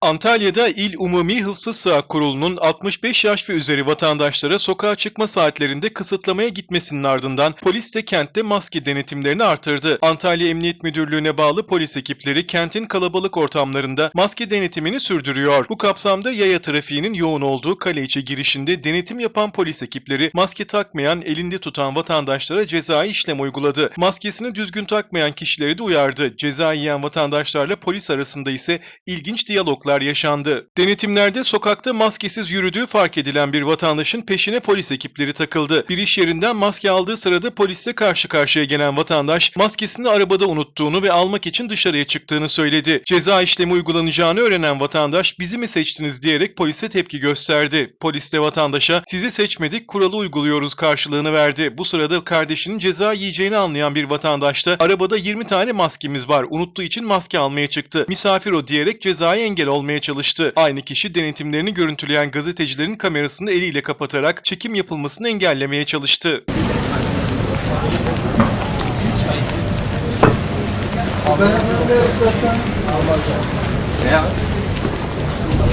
Antalya'da İl Umumi Hıfzı Sıhhat Kurulu'nun 65 yaş ve üzeri vatandaşlara sokağa çıkma saatlerinde kısıtlamaya gitmesinin ardından polis de kentte maske denetimlerini artırdı. Antalya Emniyet Müdürlüğü'ne bağlı polis ekipleri kentin kalabalık ortamlarında maske denetimini sürdürüyor. Bu kapsamda yaya trafiğinin yoğun olduğu kale içi girişinde denetim yapan polis ekipleri maske takmayan, elinde tutan vatandaşlara cezai işlem uyguladı. Maskesini düzgün takmayan kişileri de uyardı. Ceza yiyen vatandaşlarla polis arasında ise ilginç diyaloglar yaşandı. Denetimlerde sokakta maskesiz yürüdüğü fark edilen bir vatandaşın peşine polis ekipleri takıldı. Bir iş yerinden maske aldığı sırada polisle karşı karşıya gelen vatandaş maskesini arabada unuttuğunu ve almak için dışarıya çıktığını söyledi. Ceza işlemi uygulanacağını öğrenen vatandaş bizi mi seçtiniz diyerek polise tepki gösterdi. Polis de vatandaşa sizi seçmedik kuralı uyguluyoruz karşılığını verdi. Bu sırada kardeşinin ceza yiyeceğini anlayan bir vatandaş da arabada 20 tane maskemiz var unuttuğu için maske almaya çıktı. Misafir o diyerek cezaya engel olmaya çalıştı. Aynı kişi denetimlerini görüntüleyen gazetecilerin kamerasını eliyle kapatarak çekim yapılmasını engellemeye çalıştı.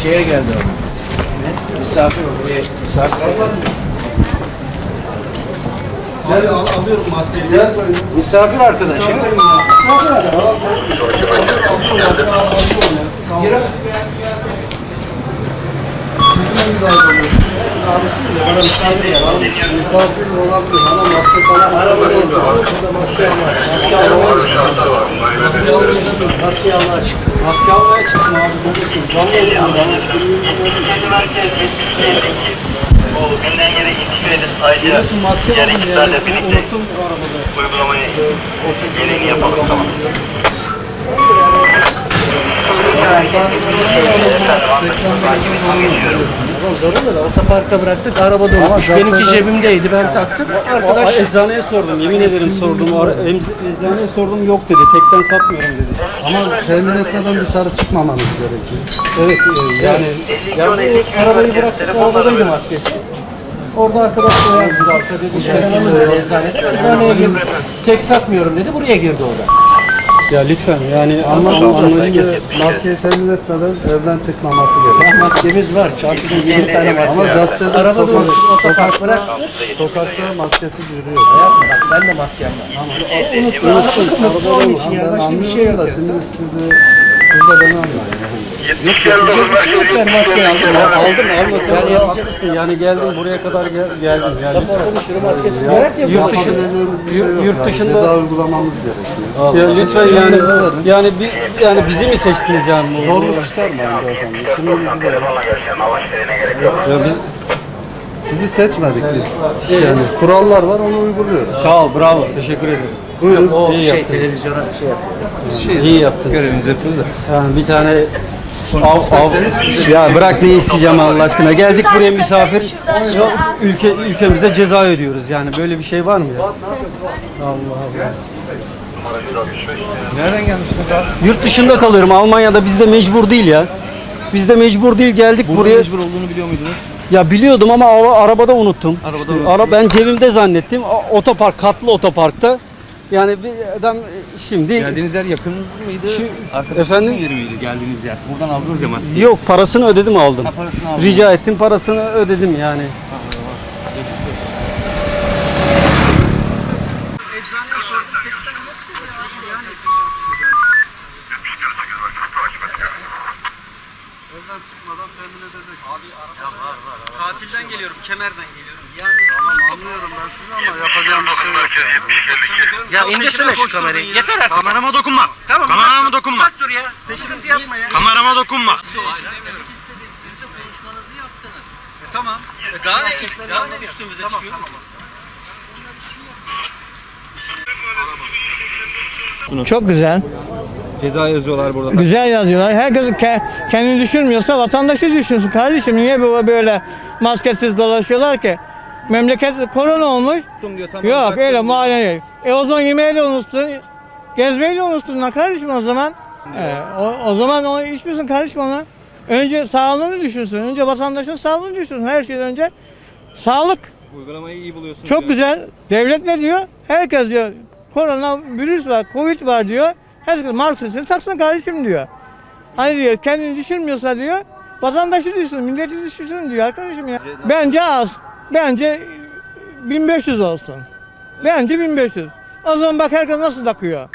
Şeye geldi o. Misafir buraya misafir. Gel al, alıyorum maskeyi. Gel böyle. Misafir arkadaş ya. Misafir arkadaş. Gir. Abisi mi? Bana misafir ya. Bana Misafir olabilir ama maske falan araba oldu. Burada maske almaya çık. Maske almaya çık. Maske almaya çık. Maske almaya çık. Maske almaya çıktım abi. Görüyorsun. Vallahi O günden yere intikredir sayıcı. Görüyorsun maske aldım yani. Unuttum arabada. uygulamayı yeni yapalım tamam. Tamam zorunda da otoparka bıraktık. Arabada unutmuş. caddede- Benimki cebimdeydi. Ben taktım. Arkadaş Aa, eczaneye sordum. Yemin ederim sordum. O ara- Eczaneye sordum yok dedi. Tekten satmıyorum dedi. Ama temin etmeden dışarı çıkmamanız gerekiyor. Evet e, yani Ya bu arabayı bıraktık, arabadaydı maskesi. Orada arkadaş koyar bizi altta dedi, alın dedi eczanede. Eczaneye girdi. Tek satmıyorum dedi, buraya girdi o da. Ya lütfen yani Anladım da anlayış şimdi maskeyi temin etmeden evden çıkmaması gerekiyor. Ya maskemiz var, çarpıda 20 tane maske Ama var. caddede, Arabada sokak, otopark sokakta, bıraktık. sokakta maskesiz yürüyor. Hayatım bak ben de maskem var. Unuttum, unuttum, unuttum onun için ya. Başka bir şey yok. şimdi sizi, siz de beni anlayın. Yok, yapacak bir şey yok yani maske aldım. Aldım almasam Yani yani yapacak haklısın. Yani geldim buraya kadar gel, geldim yani. Orada sürü maskesi var. Herkes Yurt var. dışı- Yapabileceğimiz bir şey yok. yurt dışında- Ceza uygulamamız gerekiyor. Ya lütfen yani yani bir yani bizi mi seçtiniz yani bu? Zorluk beyefendi. Kimliğinizi verin. Ya biz Sizi seçmedik biz. Yani kurallar var onu uyguluyoruz. sağ ol bravo teşekkür ederim. Buyurun. O İyi şey yaptın. televizyona şey yapıyor. İyi yaptın. Görevimizi yapıyoruz da. Yani bir tane Av, av, ya bırak ne isteyeceğim Allah aşkına. Geldik buraya misafir. Ya, ülke ülkemize ceza ödüyoruz. Yani böyle bir şey var mı ya? Allah Allah. Nereden gelmiştiniz abi? Yurt dışında kalıyorum. Almanya'da bizde mecbur değil ya. Bizde mecbur değil geldik Burada buraya. mecbur olduğunu biliyor muydunuz? Ya biliyordum ama ara- arabada unuttum. Arabada İşte unuttum. ara, ben cebimde zannettim. Otopark, katlı otoparkta. Yani bir adam şimdi Geldiğiniz yer yakınınız mıydı? Şu- Arkadaşınızın efendim? yeri miydi geldiğiniz yer? Buradan aldınız ya maskeyi. yok parasını ödedim aldım. Ha, parasını aldınız. Rica ettim parasını ödedim yani. Tatilden geliyorum, kemerden geliyorum. Anlıyorum ben sizi ama yapacağım bir şey yok. Ya indirsene şu kamerayı. Yeter artık. Kamerama dokunma. Tamam. Kamerama dokunma. Uzak dur ya. Sıkıntı yapma ya. Kamerama dokunma. Tamam. Daha ne, daha ne üstümüze çıkıyor? Çok güzel. Ceza yazıyorlar burada. Güzel yazıyorlar. Herkes ke- kendini düşünmüyorsa vatandaşı düşünsün kardeşim. Niye bu- böyle maskesiz dolaşıyorlar ki? Memleket korona olmuş. diyor, tamam, Yok öyle değil. E o zaman yemeği de unutsun. Gezmeyi de unutsunlar kardeşim o zaman. E, o, o zaman onu içmesin kardeşim onu. Önce sağlığını düşünsün. Önce vatandaşın sağlığını düşünsün. Her şeyden önce sağlık. Uygulamayı iyi buluyorsunuz. Çok diyor. güzel. Devlet ne diyor? Herkes diyor korona virüs var, covid var diyor. Herkes maskesini taksın kardeşim diyor. Hani diyor kendini düşürmüyorsa diyor vatandaşı düşsün, milleti düşürsün diyor arkadaşım ya. Bence az. Bence 1500 olsun. Bence 1500. O zaman bak herkes nasıl takıyor.